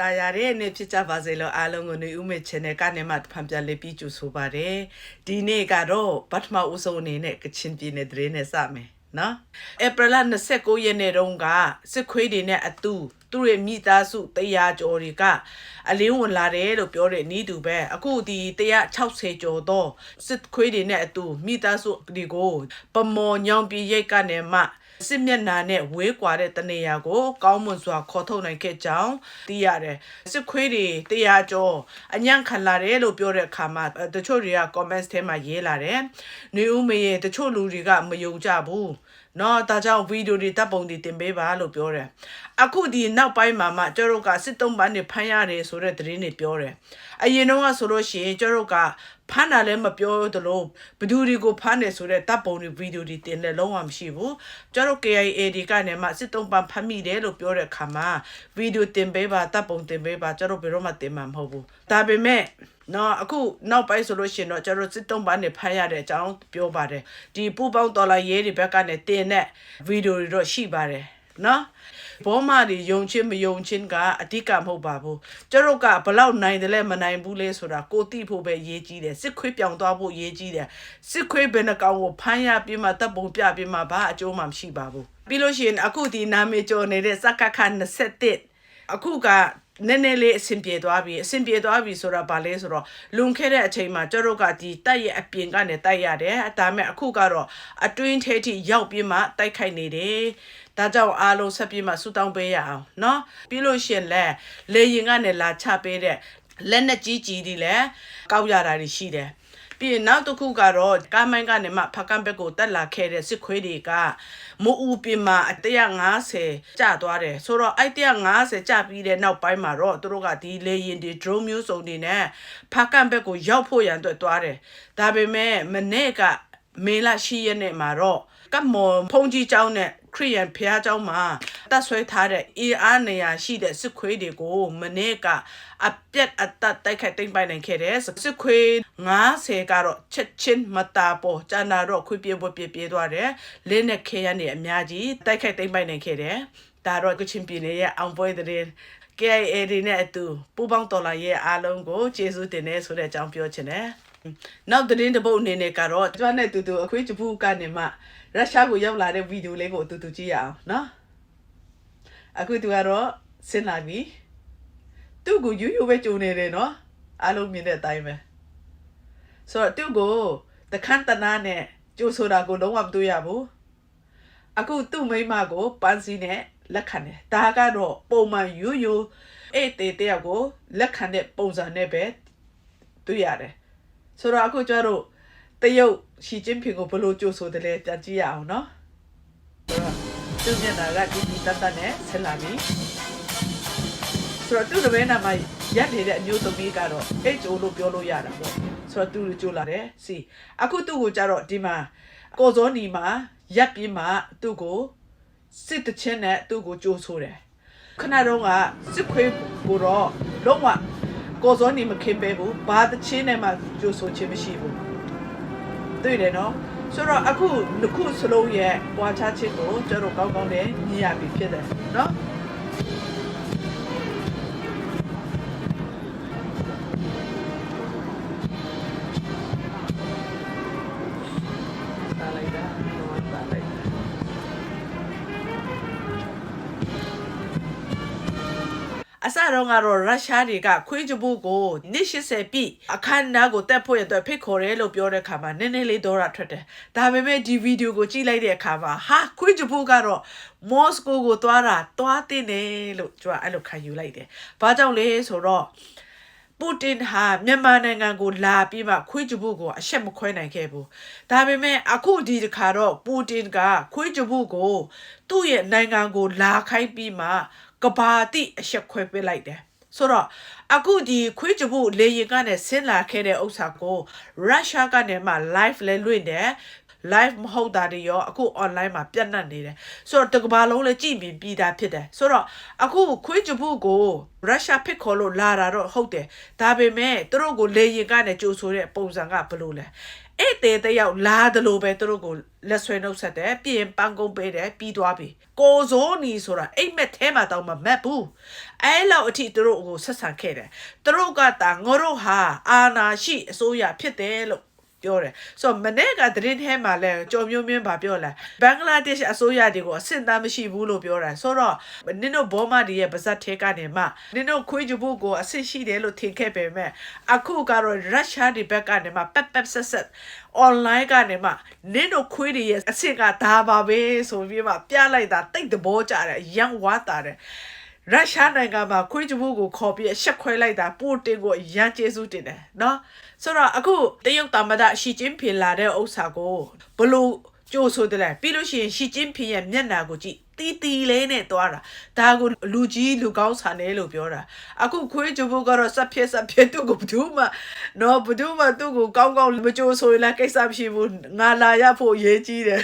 တာယာတဲ့နေ့ဖြစ်ကြပါစေလို့အားလုံးကိုနေဦးမေ channel ကနေမှဖန်ပြလေးပြီးကြိုဆိုပါတယ်ဒီနေ့ကတော့ပထမဦးဆုံးအနေနဲ့ကချင်ပြည်နယ်သတင်းနဲ့စမယ်နော်ဧပြီလ29ရက်နေ့တုန်းကစစ်ခွေးတွေနဲ့အတူသူတို့ရဲ့မိသားစုတရားကျော်တွေကအလင်းဝင်လာတယ်လို့ပြောတဲ့နီးတူပဲအခုဒီ160ကျော်တော့စစ်ခွေးတွေနဲ့အတူမိသားစုတွေကိုပမော်ညောင်ပြည်ရိတ်ကနေမှ စစ်မျက်နှာနဲ့ဝေးကွာတဲ့တနေရာကို ကောင်းမွန်စွာခေါ်ထုတ်နိုင်ခဲ့ကြောင်းသိရတယ်စစ်ခွေးတွေတရားကျော်အညံ့ခံလာတယ်လို့ပြောတဲ့အခါမှာတချို့တွေက comments ထဲမှာရေးလာတယ်။နေဦးမေရဲ့တချို့လူတွေကမယုံကြဘူး။ နော်ဒါကြောင့်ဗီဒီယိုတွေတပ်ပုံတွေတင်ပေးပါလို့ပြောတယ်အခုဒီနောက်ပိုင်းမှာမှကျတို့ကစစ်တုံးပန်းတွေဖမ်းရတယ်ဆိုတဲ့သတင်းတွေပြောတယ်အရင်တော့ဆိုလို့ရှိရင်ကျတို့ကဖမ်းတာလည်းမပြောသလိုဘယ်သူတွေကိုဖမ်းတယ်ဆိုတဲ့တပ်ပုံတွေဗီဒီယိုတွေတင်တယ်လုံးဝမရှိဘူးကျတို့ KIA ဒီကနေမှစစ်တုံးပန်းဖမ်းမိတယ်လို့ပြောတဲ့အခါမှာဗီဒီယိုတင်ပေးပါတပ်ပုံတင်ပေးပါကျတို့ဘယ်တော့မှတင်မှာမဟုတ်ဘူးဒါပေမဲ့ နော်အခုနောက်ပိုင်းဆိုလို့ရှိရင်တော့ကျွန်တော်စစ်တုံးပန်းနေဖမ်းရတဲ့အကြောင်းပြောပါတယ်ဒီပူပေါင်းတော်လာရေးတွေဘက်ကနေတင်တဲ့ဗီဒီယိုတွေတော့ရှိပါတယ်နော်ဘောမတွေယုံချင်းမယုံချင်းကအဓိကမဟုတ်ပါဘူးကျတို့ကဘလောက်နိုင်တယ်လဲမနိုင်ဘူးလဲဆိုတာကိုတိဖို့ပဲရေးကြီးတယ်စစ်ခွေးပြောင်သွားဖို့ရေးကြီးတယ်စစ်ခွေးဘယ်နှကောင်ကိုဖမ်းရပြီးမှတပ်ပုံပြပြီးမှဘာအကျိုးမှမရှိပါဘူးပြီးလို့ရှိရင်အခုဒီနာမည်ကျော်နေတဲ့စက္ကခ21အခုက နည်းနည်းလေးအဆင်ပြေသွားပြီအဆင်ပြေသွားပြီဆိုတာဗာလဲဆိုတော့လွန်ခဲ့တဲ့အချိန်မှာကျတို့ကဒီတိုက်ရဲ့အပြင်ကနေတိုက်ရတယ်ဒါပေမဲ့အခုကတော့အတွင်းထဲထိရောက်ပြီးမှတိုက်ခိုက်နေတယ်ဒါကြောင့်အားလုံးဆက်ပြီးမှဆူတောင်းပေးရအောင်เนาะပြီးလို့ရှင်လဲလေရင်ကနေလာချပေးတဲ့လက်နဲ့ကြီးကြီးဒီလဲကောက်ရတာရှိတယ် ပြီးရင်နောက်တစ်ခုကတော့ကားမိုင်းကနေမှဖကံဘက်ကိုတက်လာခဲ့တဲ့စစ်ခွေးတွေကမိုးဦးပြင်မှာ150ကျသွားတယ်ဆိုတော့အဲ့150ကျပြီးတဲ့နောက်ပိုင်းမှာတော့သူတို့ကဒီလေရင်တွေ drone မျိုးစုံတွေနဲ့ဖကံဘက်ကိုရောက်ဖို့ရန်အတွက်သွားတယ်ဒါပေမဲ့မနေ့ကမေလ10ရက်နေ့မှာတော့ကမော်ဖုန်ကြီးเจ้าနဲ့ ခရီးယန်ဖះเจ้าမှာတတ်ဆွဲထားတဲ့အင်အားနေရာရှိတဲ့စစ်ခွေးတွေကိုမနေ့ကအပြက်အတတ်တိုက်ခိုက်တိမ့်ပိုင်နိုင်ခဲ့တယ်စစ်ခွေး90ကတော့ချက်ချင်းမတာပေါ်ကျန်တာတော့ခွေးပြေပွေပြေပြေသွားတယ်လင်းနဲ့ခဲရနေအများကြီးတိုက်ခိုက်တိမ့်ပိုင်နိုင်ခဲ့တယ်ဒါတော့ကချင်ပြည်နယ်ရဲ့အောင်ပွဲတဲ့ KIA တွေနဲ့အတူပူပေါင်းတော်လာရဲ့အားလုံးကိုကျေးဇူးတင်နေဆိုတဲ့အကြောင်းပြောချင်တယ် နောက်သတင်းတစ်ပုဒ်အနေနဲ့ကတော့ကျွမ်းနဲ့တူတူအခွေးချပူကနေမှရုရှားကိုရောက်လာတဲ့ဗီဒီယိုလေးကိုအတူတူကြည့်ရအောင်နော်အခုသူကတော့ဆင်းလာပြီသူ့ကိုယူယူပဲကြုံနေတယ်နော်အားလုံးမြင်တဲ့အတိုင်းပဲဆိုတော့သူ့ကိုတခန့်တနာနဲ့ကြိုဆိုတာကိုလုံးဝမတွေ့ရဘူးအခုသူ့မိမကိုပန်းစီနဲ့လက်ခံတယ်ဒါကတော့ပုံမှန်ယူယူအဲ့တေတယောက်ကိုလက်ခံတဲ့ပုံစံနဲ့ပဲတွေ့ရတယ် ဆိုတော့အခုကျတော့တရုတ်ရှီကျင်းဖင်ကိုဘယ်လိုကြိုဆိုတယ်လဲပြန်ကြည့်ရအောင်နော်သူမျက်နှာကဒီဒီတတ်တတ်နဲ့ဆက်လာပြီဆိုတော့သူ့တပည့်နာမှာရက်နေတဲ့အမျိုးသမီးကတော့အိတ်ကြိုလို့ပြောလို့ရတာပေါ့ဆိုတော့သူကြိုလာတယ်စီအခုသူ့ကိုကြတော့ဒီမှာကိုစောနီမှာရက်ပြီးမှသူ့ကိုစစ်တချင်းနဲ့သူ့ကိုကြိုဆိုတယ်ခဏတော့ကစစ်ခွေးကိုတော့လုံးဝ ကိုစောနီမခင်ပဲဘူးဘာတချင်းနဲ့မှကြိုဆိုခြင်းမရှိဘူးတွေ့တယ်နော်ဆိုတော့အခုတစ်ခုစလုံးရဲ့ပွားချခြင်းကိုကျွန်တော်ကောင်းကောင်းနဲ့ညှိရပြီဖြစ်တယ်နော် တော့ကတော့ရုရှားတွေကခွေးကြပုကိုနှစ်80ပြည့်အခမ်းအနားကိုတက်ဖို့ရတဲ့ဖိတ်ခေါ်တယ်လို့ပြောတဲ့အခါမှာနည်းနည်းလေးဒေါ်ရထွက်တယ်ဒါပေမဲ့ဒီဗီဒီယိုကိုကြည့်လိုက်တဲ့အခါမှာဟာခွေးကြပုကတော့မော်စကိုကိုသွားတာသွားတင်တယ်လို့ကျွန်တော်အဲ့လိုခံယူလိုက်တယ်ဘာကြောင့်လဲဆိုတော့ပူတင်ဟာမြန်မာနိုင်ငံကိုလာပြီးမှခွေးကြပုကိုအရှက်မခွဲနိုင်ခဲ့ဘူးဒါပေမဲ့အခုဒီတစ်ခါတော့ပူတင်ကခွေးကြပုကိုသူ့ရဲ့နိုင်ငံကိုလာခိုင်းပြီးမှ ကဘာတိအရှက်ခွဲပေးလိုက်တယ်ဆိုတော့အခုဒီခွေးကြဖို့လေရင်ကနေဆင်းလာခဲ့တဲ့ဥစ္စာကိုရုရှားကနေမှ live လဲလွှင့်တယ် live မဟုတ်တာတွေရောအခု online မှာပြန့်နှံ့နေတယ်ဆိုတော့တကဘာလုံးလည်းကြည့်ပြီးပြီးသားဖြစ်တယ်ဆိုတော့အခုခွေးကြဖို့ကိုရုရှားဖစ်ခေါ်လို့လာတာတော့ဟုတ်တယ်ဒါပေမဲ့သူတို့ကိုလေရင်ကနေကြိုဆိုတဲ့ပုံစံကဘယ်လိုလဲ အဲ့တဲ့တယောက်လာတယ်လို့ပဲသူတို့ကိုလက်ဆွဲနှုတ်ဆက်တယ်ပြီးရင်ပန်းကုန်းပေးတယ်ပြီးသွားပြီကိုစိုးနီဆိုတာအိမ်မက်ထဲမှာတောင်မမက်ဘူးအဲ့လောက်အထိသူတို့ကိုဆက်ဆံခဲ့တယ်သူတို့ကတာငါတို့ဟာအာနာရှိအစိုးရဖြစ်တယ်လို့ ပြောတယ်ဆိုတော့မနေ့ကသတင်းထဲမှာလဲကြော်မျိုးမျိုးပါပြောလာဘင်္ဂလားဒေ့ရှ်အစိုးရတွေကိုအဆင့်သားမရှိဘူးလို့ပြောတာဆိုတော့နင်တို့ဘောမဒီရဲ့ပါဇက်ထဲကနေမှနင်တို့ခွေးကြဖို့ကိုအဆင့်ရှိတယ်လို့ထင်ခဲ့ပေမဲ့အခုကတော့ရုရှားဒီဘက်ကနေမှပက်ပက်ဆက်ဆက် online ကနေမှနင်တို့ခွေးတွေရဲ့အဆင့်ကဒါပါပဲဆိုပြီးမှပြလိုက်တာတိတ်သဘောကျတယ်ရန်ဝါတာတယ် ရုရှားနိုင်ငံမှာခွေးကြဘူးကိုခေါ်ပြီးအဆက်ခွဲလိုက်တာပိုတင်ကိုအရန်ကျေးဇူးတင်တယ်နော်ဆိုတော့အခုတရုတ်တမ္မဒရှီကျင်းဖင်လာတဲ့ဥစ္စာကိုဘလို့ကြိုးဆိုတယ်လဲပြီးလို့ရှိရင်ရှီကျင်းဖင်ရဲ့မျက်နှာကိုကြည့် တီတီလေးနဲ့သွားတာဒါကိုလူကြီးလူကောင်းဆန်တယ်လို့ပြောတာအခုခွေးကြဘူးကတော့စက်ဖြစ်စက်ဖြစ်သူ့ကိုဘယ်သူမှနော်ဘယ်သူမှသူ့ကိုကောင်းကောင်းမကြိုးဆိုရင်လည်းကိစ္စမရှိဘူးငါလာရဖို့ရေးကြီးတယ်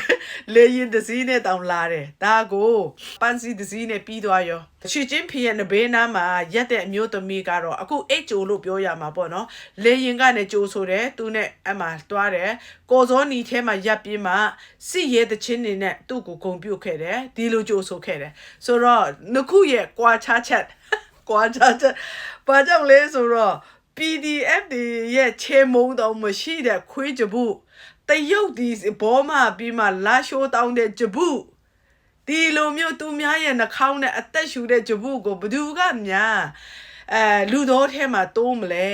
လေရင်တစ်စီးနဲ့တောင်လာတယ်ဒါကိုပန်းစီတစ်စီးနဲ့ပြီးသွားရောချီချင်းဖီရဲ့နဘေးနားမှာရက်တဲ့အမျိုးသမီးကတော့အခုအိတ်ကြိုလို့ပြောရမှာပေါ့နော်လေရင်ကနေကြိုဆိုတယ်သူနဲ့အမှတွားတယ်ကိုစောနီထဲမှာရပ်ပြီးမှစစ်ရဲတချင်းနေနဲ့သူ့ကိုဂုံပြုတ်ခဲ့တယ်ဒီလိုကြိုဆိုခဲ့တယ်ဆိုတော့နှစ်ခုရဲ့ကွာခြားချက်ကွာခြားချက်ဘာကြောင့်လဲဆိုတော့ PDF တွေရဲ့ချေမုံတော့မရှိတဲ့ခွေးကြဘူးတရုတ်ဒီဘောမပြီးမှလာရှိုးတောင်းတဲ့ကြဘူးဒီလိုမျိုးသူများရဲ့နှာခေါင်းနဲ့အသက်ရှူတဲ့ဂျပုကိုဘသူကများ အဲလူတော်ထဲမှာတိုးမလဲ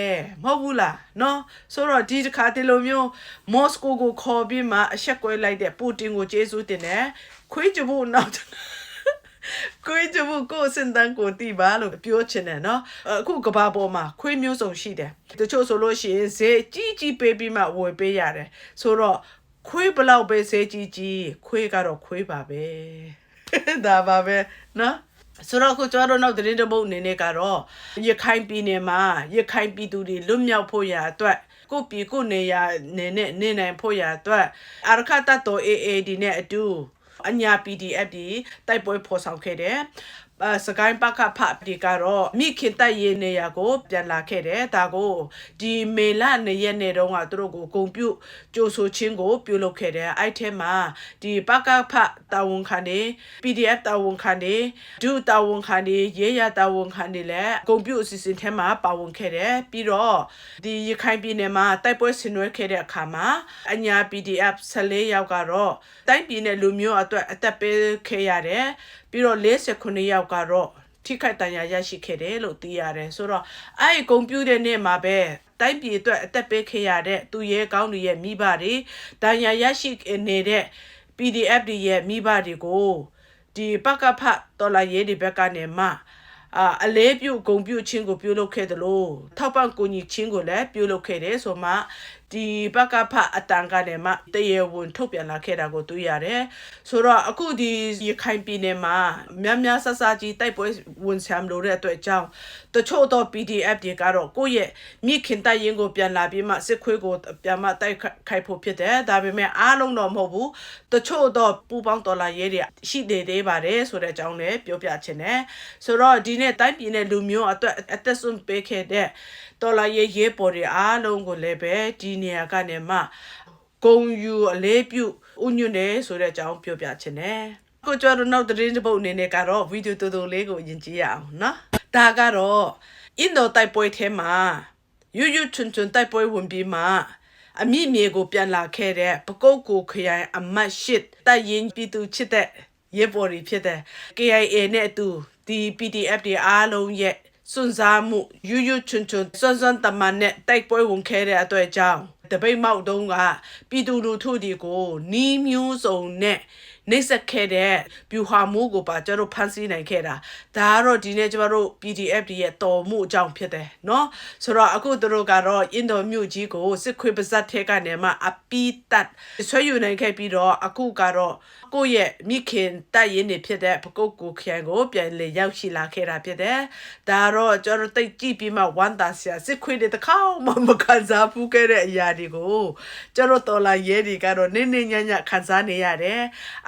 မဟုတ်ဘူးလားနော်ဆိုတော့ဒီတစ်ခါဒီလိုမျိုးမော်စကိုကိုခေါ်ပြီးမှအဆက်ကွဲလိုက်တဲ့ပူတင်ကိုကျေးဇူးတင်တယ်ခွေးဂျပုနောက်ခွေးဂျပုကိုစင်တန်းကိုတီးပါလို့ပြောချင်တယ်နော်အခုကဘာပေါ်မှာခွေးမျိုးစုံရှိတယ်တချို့ဆိုလို့ရှိရင်ဈေးကြီးကြီးပေးပြီးမှဝယ်ပေးရတယ်ဆိုတော့ခွေးဘလောက်ပဲဈေးကြီးကြီးခွေးကတော့ခွေးပါပဲဒါပါပဲနော် ဆိုတော့ခုကျွန်တော်တို့နောက်သတင်းတစ်ပုဒ်အနေနဲ့ကတော့ရခိုင်ပြည်နယ်မှာရခိုင်ပြည်သူတွေလွတ်မြောက်ဖို့ရာအတွက်ကိုပြည်ကိုနေရနေနဲ့နေနိုင်ဖို့ရာအတွက်အာရခတတ်တော် AAD နဲ့အတူအညာ PDF ဒီတိုက်ပွဲဖော်ဆောင်ခဲ့တယ်အဲ စကိုင်းပကဖဒီကတော့မိခင်တက်ရေးနေရကို ပြန်လာခဲ့တယ်ဒါကိုဒီမေလနေရက်နေတော့ကသူတို့ကိုဂုံပြုတ်ကြိုးဆိုချင်းကို ပြုလုပ်ခဲ့တယ်အဲ့ထဲမှာဒီပကဖတာဝန်ခံနေ PDF တာဝန်ခံနေဒုတာဝန်ခံနေရေးရတာဝန်ခံနေလဲဂုံပြုတ်အစီအစဉ်ထဲမှာပါဝင်ခဲ့တယ်ပြီးတော့ဒီရခိုင်ပြည်နယ်မှာတိုက်ပွဲဆင်နွှဲခဲ့တဲ့အခါမှာအညာ PDF 14ယောက်ကတော့တိုင်းပြည်နယ်လူမျိုးအတွက်အသက်ပေးခဲ့ရတယ်ပြီးတော့49ယောက်ကတော့ထိခိုက်ဒဏ်ရာရရှိခဲ့တယ်လို့သိရတယ်ဆိုတော့အဲ့ဒီဂုံပြူတဲ့နေ့မှာပဲတိုင်းပြည်အတွက်အသက်ပေးခဲ့ရတဲ့သူရဲကောင်းတွေရဲ့မိဘတွေဒဏ်ရာရရှိနေတဲ့ PDF တွေရဲ့မိဘတွေကိုဒီပကဖတော်လာရေးတွေဘက်ကနေမှအာအလေးပြုဂုံပြုချင်းကိုပြုလုပ်ခဲ့တယ်လို့ထောက်ပံ့ကူညီချင်းကိုလည်းပြုလုပ်ခဲ့တယ်ဆိုမှဒီဘကဖအတန်ကနေမှတရေဝင်ထုတ်ပြန်လာခဲ့တာကိုတွေ့ရတယ်ဆိုတော့အခုဒီရခိုင်ပြည်နယ်မှာများများဆဆကြီးတိုက်ပွဲဝင်ဆံလို့တဲ့အတွက်ကြောင့်တချို့တော့ PDF တွေကတော့ကိုယ့်ရဲ့မိခင်တိုက်ရင်ကိုပြန်လာပြီးမှစစ်ခွေးကိုပြန်မှတိုက်ခိုက်ဖို့ဖြစ်တယ်ဒါပေမဲ့အားလုံးတော့မဟုတ်ဘူးတချို့တော့ပူပေါင်းတော်လာရဲတွေရှိနေသေးပါတယ်ဆိုတဲ့အကြောင်းလည်းပြောပြချင်တယ်ဆိုတော့ဒီနေ့တိုင်းပြည်နဲ့လူမျိုးအတွက်အသက်ဆုံးပေးခဲ့တဲ့တော်လာရဲရဲပေါ်တွေအားလုံးကိုလည်းပဲဒီနေရာကနေမှဂုံယူအလေးပြုဥညွတ်နေဆိုတဲ့အကြောင်းပြောပြချင်တယ်ကိုကျော်တို့နောက်သတင်းတစ်ပုတ်အနေနဲ့ကတော့ဗီဒီယိုတူတူလေးကိုယင်ကြည့်ရအောင်နော်ဒါကတော့အင်ဒိုတိုက်ပွဲထဲမှာယူယူချွန်ချွန်တိုက်ပွဲဝင်ပြီးမှအမိမြေကိုပြန်လာခဲ့တဲ့ပကုတ်ကိုခရိုင်အမတ်ရှစ်တိုက်ရင်ပြည်သူချစ်တဲ့ရဲဘော်တွေဖြစ်တဲ့ KIA နဲ့အတူဒီ PDF တွေအားလုံးရဲ့ စွန့်စားမှုယူယူချွန်ချွန်စွန့်စွန့်တမန်နဲ့တိုက်ပွဲဝင်ခဲ့တဲ့အတွက်ကြောင့်တပိတ်မောက်တုံးကပြည်သူလူထုတွေကိုနီးမျိုးစုံနဲ့ နှိမ့်ဆက်ခဲ့တဲ့ဗျူဟာမှုကိုပါကျတို့ဖန်ဆီးနိုင်ခဲ့တာဒါကတော့ဒီနေ့ကျမတို့ PDF တွေရဲ့တော်မှုအကြောင်းဖြစ်တယ်เนาะဆိုတော့အခုသူတို့ကတော့အင်ဒိုမြို့ကြီးကိုစစ်ခွေးပါဇက်ထဲကနေမှအပီတတ်ဆွဲယူနိုင်ခဲ့ပြီးတော့အခုကတော့ကိုယ့်ရဲ့မိခင်တိုက်ရင်နေဖြစ်တဲ့ပကုတ်ကိုခရိုင်ကိုပြန်လေရောက်ရှိလာခဲ့တာဖြစ်တယ်ဒါတော့ကျတို့တိတ်ကြည့်ပြီးမှဝမ်းသာစရာစစ်ခွေးတွေတစ်ခေါက်မှမခံစားဘူးခဲ့တဲ့အရာတွေကိုကျတို့တော်လာရဲတွေကတော့နင်းနေညံ့ညံ့ခံစားနေရတယ်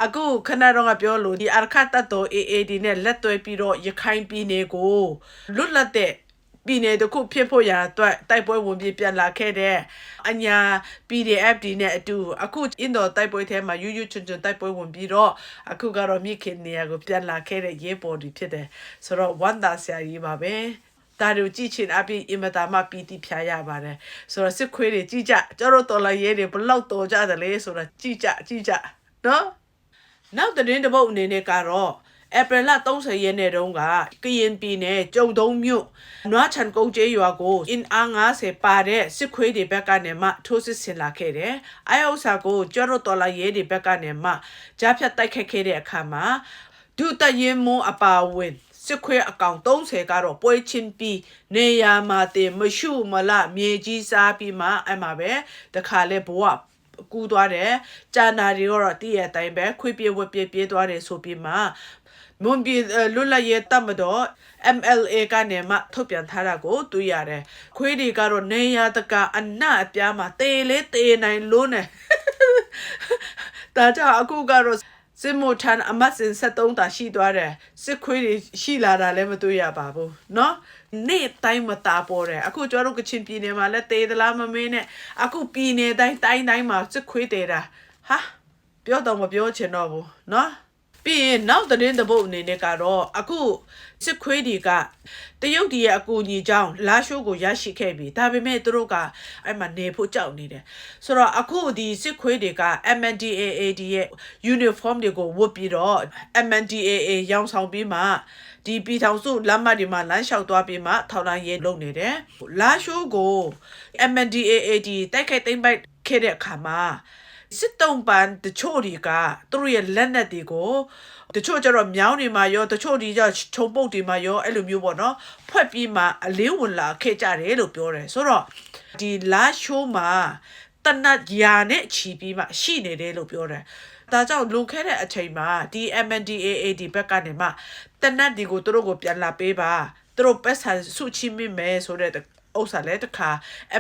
အ ခုခဏတော့ကပြောလို့ဒီအာခတ်တတ်တော် AAD နဲ့လက်တွဲပြီးတော့ရခိုင်ပြည်နယ်ကိုလွတ်လပ်တဲ့ပြည်နယ်တစ်ခုဖြစ်ဖို့ရာအတွက်တိုက်ပွဲဝင်ပြီးပြန်လာခဲ့တဲ့အညာ PDF ဒီနဲ့အတူအခုအင်ဒိုတိုက်ပွဲထဲမှာယူယူချွန်ချွန်တိုက်ပွဲဝင်ပြီးတော့အခုကတော့မိခင်နေရာကိုပြန်လာခဲ့တဲ့ရဲဘော်တွေဖြစ်တယ်ဆိုတော့ဝမ်းသာစရာကြီးပါပဲဒါတို့ကြည့်ချင်အပြင်အင်မတာမပီတိဖြာရပါတယ်ဆိုတော့စစ်ခွေးတွေကြည့်ကြကျတို့တော်လာရဲတွေဘလောက်တော်ကြတယ်လဲဆိုတော့ကြည့်ကြကြည့်ကြနော် နောက်သတင်းတစ်ပုတ်အနေနဲ့ကတော့ဧပြီလ30ရက်နေ့တုန်းကကရင်ပြည်နယ်ကျုံတုံးမြို့နွားချန်ကုန်းကျေးရွာကိုအင်အား90ပါတဲ့စစ်ခွေးတွေဘက်ကနေမှထိုးစစ်ဆင်လာခဲ့တယ်။အဲဥစ္စာကိုကျော်ရတော်လာရဲတွေဘက်ကနေမှကြားဖြတ်တိုက်ခတ်ခဲ့တဲ့အခါမှာဒုတရင်မွန်အပါအဝင်စစ်ခွေးအကောင်30ကတော့ပွဲချင်းပြီးနေရာမှာတင်မရှုမလမြေကြီးစားပြီးမှအဲ့မှာပဲတခါလဲဘဝ ကူးသွားတယ်။ကြာနာတွေတော့တည့်ရတိုင်းပဲခွေပြေဝက်ပြေပြေးသွားတယ်ဆိုပြီးမှမွန်ပြည်လွတ်လပ်ရေးတပ်မတော် MLA ကနေမှထုတ်ပြန်ထားတာကိုတွေ့ရတယ်။ခွေးတွေကတော့နေရတကအနအပြားမှာတေလေးတေနိုင်လို့နဲ့။ဒါကြောင့်အခုကတော့စင်မိုထန်အမတ်စင်73တာရှိသွားတယ်။စစ်ခွေးတွေရှိလာတာလည်းမတွေ့ရပါဘူး။နော်။ နေ့တိုင်းမတာပေါ်တယ်အခုကျွန်တော်တို့ကချင်ပြည်နယ်မှာလည်းတေးသလားမမင်းနဲ့အခုပြည်နယ်တိုင်းတိုင်းတိုင်းမှာစစ်ခွေးတေးတာဟာပြောတော့မပြောချင်တော့ဘူးเนาะ ပြီးရင်နောက်သတင်းတစ်ပုတ်အနေနဲ့ကတော့အခုစစ်ခွေးတွေကတရုတ်ဒီရဲ့အကူအညီကြောင့်လာရှိုးကိုရရှိခဲ့ပြီဒါပေမဲ့သူတို့ကအဲ့မှာနေဖို့ကြောက်နေတယ်ဆိုတော့အခုဒီစစ်ခွေးတွေက MNDAAD ရဲ့ uniform တွေကိုဝတ်ပြီးတော့ MNDAA ရောင်းဆောင်ပြီးမှဒီပြည်ထောင်စုလမ်းမတွေမှာလမ်းလျှောက်သွားပြီးမှထောက်လိုင်းရေးလုပ်နေတယ်လာရှိုးကို MNDAAD တိုက်ခိုက်သိမ်းပိုက်ခဲ့တဲ့အခါမှာ စစ်တုံးပန်တချို့တွေကသူတို့ရဲ့လက်နက်တွေကိုတချို့ကျတော့မြောင်းတွေမှာရောတချို့ဒီကျခြုံပုတ်တွေမှာရောအဲ့လိုမျိုးပေါ့နော်ဖွက်ပြီးမှအလင်းဝင်လာခဲ့ကြတယ်လို့ပြောတယ်ဆိုတော့ဒီလာရှိုးမှာတနတ်ရာနဲ့ချီပြီးမှရှိနေတယ်လို့ပြောတယ်ဒါကြောင့်လွန်ခဲ့တဲ့အချိန်မှာဒီ MNDAA ဒီဘက်ကနေမှတနတ်ဒီကိုသူတို့ကိုပြန်လာပေးပါသူတို့ပတ်ဆာစုချိမိမယ်ဆိုတဲ့ ဥစ္စာလဲတခါ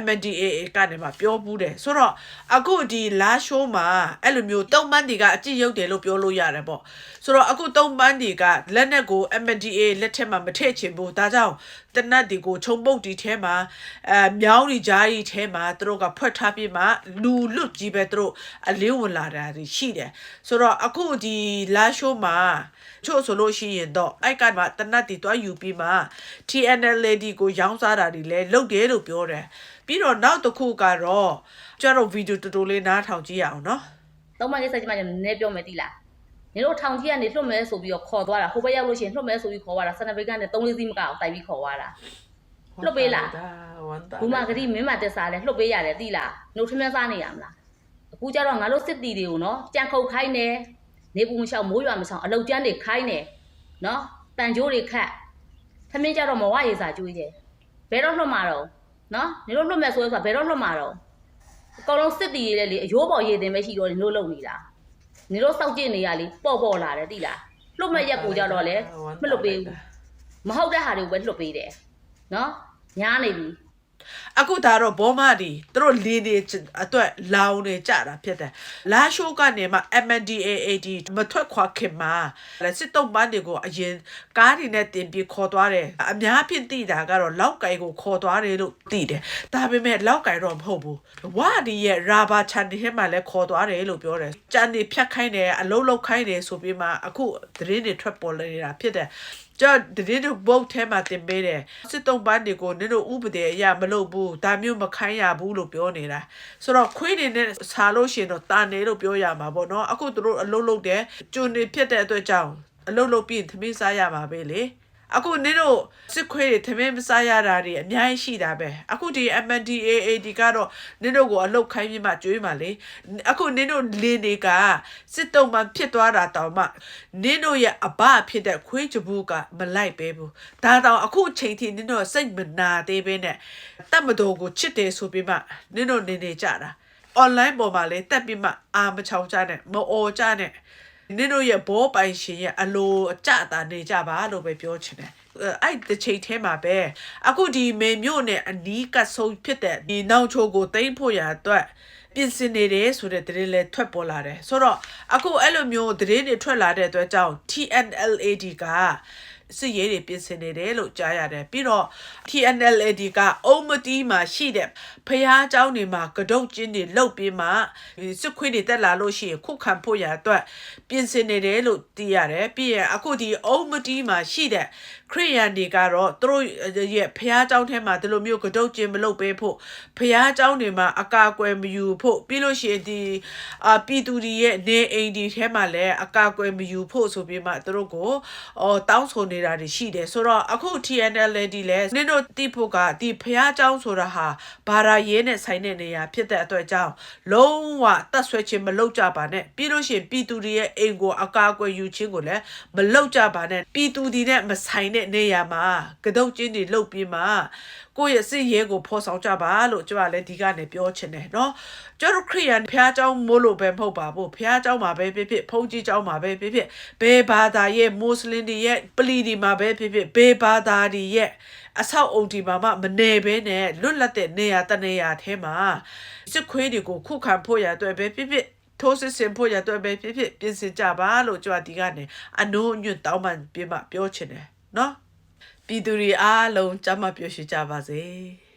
MNDAA ကနေမှပြောဘူးတယ်ဆိုတော့အခုဒီလာရှိုးမှာအဲ့လိုမျိုးတုံးပန်းတွေကအကြည့်ရုပ်တယ်လို့ပြောလို့ရတယ်ပေါ့ဆိုတော့အခုတုံးပန်းတွေကလက်နက်ကို MNDAA လက်ထက်မှာမထည့်ချင်ဘူးဒါကြောင့်တနတ်တွေကိုခြုံပုတ်ဒီထဲမှာအဲမြောင်းဒီကြားကြီးထဲမှာသူတို့ကဖွက်ထားပြီးမှလူလွတ်ကြီးပဲသူတို့အလင်းဝင်လာတာတွေရှိတယ်ဆိုတော့အခုဒီလာရှိုးမှာချို့ဆိုလို့ရှိရင်တော့အဲ့ကမှတနတ်တွေတွားယူပြီးမှ TNLD ကိုရောင်းစားတာတွေလည်းလုပ်တယ်လို့ပြောတယ်ပြီးတော့နောက်တစ်ခုကတော့ကျတော့ဗီဒီယိုတူတူလေးနားထောင်ကြည့်ရအောင်နော်သုံးမလေးဆက်ကြမှာနည်းနည်းပြောမယ်တိလားနင်တို့ထောင်ကြီးကနေလွတ်မယ်ဆိုပြီးတော့ခေါ်သွားတာဟိုဘက်ရောက်လို့ရှိရင်လွတ်မယ်ဆိုပြီးခေါ်သွားတာစနဘိတ်ကနေ3လေးစီးမကအောင်တိုက်ပြီးခေါ်သွားတာလွတ်ပေးလားဝန်တာဘူမာဂရီမင်းမတက်စားလဲလွတ်ပေးရတယ်တိလားနှုတ်ထမင်းစားနေရမလားအခုကျတော့ငါတို့စစ်တီတွေကိုနော်ကြံခုတ်ခိုင်းတယ်နေပူမလျှောက်မိုးရွာမဆောင်အလုတ်ကျန်းတွေခိုင်းတယ်နော်တန်ကြိုးတွေခတ်ထမင်းကျတော့မဝရေစာကျွေးတယ် ဘယ်တော့လွတ်မှာတော့နော်နင်တို့လွတ်မယ်ဆိုရင်ဆိုတာဘယ်တော့လွတ်မှာတော့အကောင်လုံးစစ်တီတွေလည်းလေအယိုးပေါ်ရေတင်ပဲရှိတော့နင်တို့လုံနေတာနေတော့စောက်ကျင်နေရလေပေါ့ပေါ့လာတယ်တိလားလွတ်မဲ့ရက်ကိုကြတော့လေမလွတ်ပေးဘူးမဟုတ်တဲ့ဟာတွေကိုပဲလွတ်ပေးတယ်နော်ညားနေပြီ အခုဒါတော့ဘောမဒီသူတို့လင်းနေအတွက်လောင်နေကြတာဖြစ်တယ်လာရှိုးကနေမှ MNDAAD မထွက်ခွာခင်မှာလက်စစ်တုံးပန်းတွေကိုအရင်ကားတွေနဲ့တင်ပြီးခေါ်သွားတယ်အများဖြင့်သိတာကတော့လောက်ကိုင်ကိုခေါ်သွားတယ်လို့သိတယ်ဒါပေမဲ့လောက်ကိုင်တော့မဟုတ်ဘူးဝါဒီရဲ့ရာဘာချန်ဒီဟဲမှာလည်းခေါ်သွားတယ်လို့ပြောတယ်ကြံနေဖြတ်ခိုင်းတယ်အလုံးလုံးခိုင်းတယ်ဆိုပြီးမှအခုသတင်းတွေထွက်ပေါ်လာတာဖြစ်တယ် ကျွန်တော်တည်တဲ့ဘုတ်ထဲမှာတင်ပေးတယ်စစ်တုံးပန်းတွေကိုနင်တို့ဥပဒေအရမလုပ်ဘူးဒါမျိုးမခိုင်းရဘူးလို့ပြောနေတာဆိုတော့ခွေးတွေနဲ့ဆာလို့ရှိရင်တော့တာနေလို့ပြောရမှာပေါ့နော်အခုသူတို့အလုပ်လုပ်တယ်ကျွန်းနေဖြစ်တဲ့အတွက်ကြောင့်အလုပ်လုပ်ပြီးသမီးစားရမှာပဲလေ အခုနင်တို့စစ်ခွေးတွေသမင်းမစားရတာတွေအများကြီးရှိတာပဲအခုဒီ MNDAAD ကတော့နင်တို့ကိုအလုတ်ခိုင်းပြီးမှကျွေးမှလေအခုနင်တို့လင်းတွေကစစ်တုံးမှဖြစ်သွားတာတောင်မှနင်တို့ရဲ့အဘဖြစ်တဲ့ခွေးချဘူးကမလိုက်ပဲဘူးဒါတောင်အခုချိန်ထိနင်တို့စိတ်မနာသေးပဲနဲ့တတ်မတော်ကိုချစ်တယ်ဆိုပြီးမှနင်တို့နေနေကြတာ online ပေါ်မှာလေတက်ပြီးမှအာမချောင်ကြနဲ့မအော်ကြနဲ့ နင်တို့ရဲ့ဘောပိုင်ရှင်ရဲ့အလိုအကြတာနေကြပါလို့ပဲပြောချင်တယ်အဲ့အဲ့တစ်ချိန်ထဲမှာပဲအခုဒီမေမြို့နဲ့အနီးကပ်ဆုံးဖြစ်တဲ့ဒီနောက်ချိုးကိုတိမ့်ဖို့ရအတွက်ပြင်ဆင်နေတယ်ဆိုတဲ့သတင်းလည်းထွက်ပေါ်လာတယ်ဆိုတော့အခုအဲ့လိုမျိုးသတင်းတွေထွက်လာတဲ့အတွက်ကြောင့် TNLAD က စစ်ရေးတွေပြင်ဆင်နေတယ်လို့ကြားရတယ်ပြီးတော့ TNLD ကအုံမတီးမှာရှိတဲ့ဖះเจ้าတွေမှာကဒုတ်ကျင်းတွေလုတ်ပြီးမှဒီစစ်ခွေးတွေတက်လာလို့ရှိရင်ခုခံဖို့ရအတွက်ပြင်ဆင်နေတယ်လို့သိရတယ်ပြီးရင်အခုဒီအုံမတီးမှာရှိတဲ့ ခရိယန်တွေကတော့သူတို့ရဲ့ဖះเจ้าထဲမှာဒီလိုမျိုးကဒုတ်ကျင်းမလုတ်ပေးဖို့ဖះเจ้าတွေမှာအကာအကွယ်မယူဖို့ပြီးလို့ရှိရင်ဒီအာပြည်သူတွေရဲ့နေအိမ်တွေထဲမှာလည်းအကာအကွယ်မယူဖို့ဆိုပြီးမှသူတို့ကိုအော်တောင်းဆိုနေတာတွေရှိတယ်ဆိုတော့အခု TNL ဒီလဲနင်တို့တိဖို့ကဒီဖះเจ้าဆိုတာဟာဘာသာရေးနဲ့ဆိုင်တဲ့နေရာဖြစ်တဲ့အတွက်ကြောင့်လုံးဝတတ်ဆွဲခြင်းမလုပ်ကြပါနဲ့ပြီးလို့ရှိရင်ပြည်သူတွေရဲ့အိမ်ကိုအကာအကွယ်ယူခြင်းကိုလည်းမလုပ်ကြပါနဲ့ပြည်သူတွေနဲ့မဆိုင်တဲ့ နေရာမှာကတုတ်ချင်းတွေလုတ်ပြီးမှကိုယ့်ရဲ့စစ်ရေးကိုဖော်ဆောင်ကြပါလို့ကျွန်မလည်းဒီကနေပြောချင်တယ်เนาะကျွန်တော်ခရိယန်ဖះเจ้าမို့လို့ပဲမဟုတ်ပါဘူးဖះเจ้าမှာပဲဖြစ်ဖြစ်ဖုန်းကြီးเจ้าမှာပဲဖြစ်ဖြစ်ဘယ်ဘာသာရဲ့မွတ်စလင်တွေရဲ့ပလီဒီမှာပဲဖြစ်ဖြစ်ဘယ်ဘာသာတွေရဲ့အဆောက်အုံဒီမှာမှမနေဘဲနဲ့လွတ်လပ်တဲ့နေရာတနေရာထဲမှာစစ်ခွေးတွေကိုခုခံဖို့ရအတွက်ပဲဖြစ်ဖြစ်ထိုးစစ်ဆင်ဖို့ရအတွက်ပဲဖြစ်ဖြစ်ပြင်ဆင်ကြပါလို့ကျွန်တော်ဒီကနေအနိုးအညွတ်တောင်းပန်ပြမပြောချင်တယ် နော်ပြည်သူတွေအားလုံးကြမ်းမပျော်ရွှင်ကြပါစေ။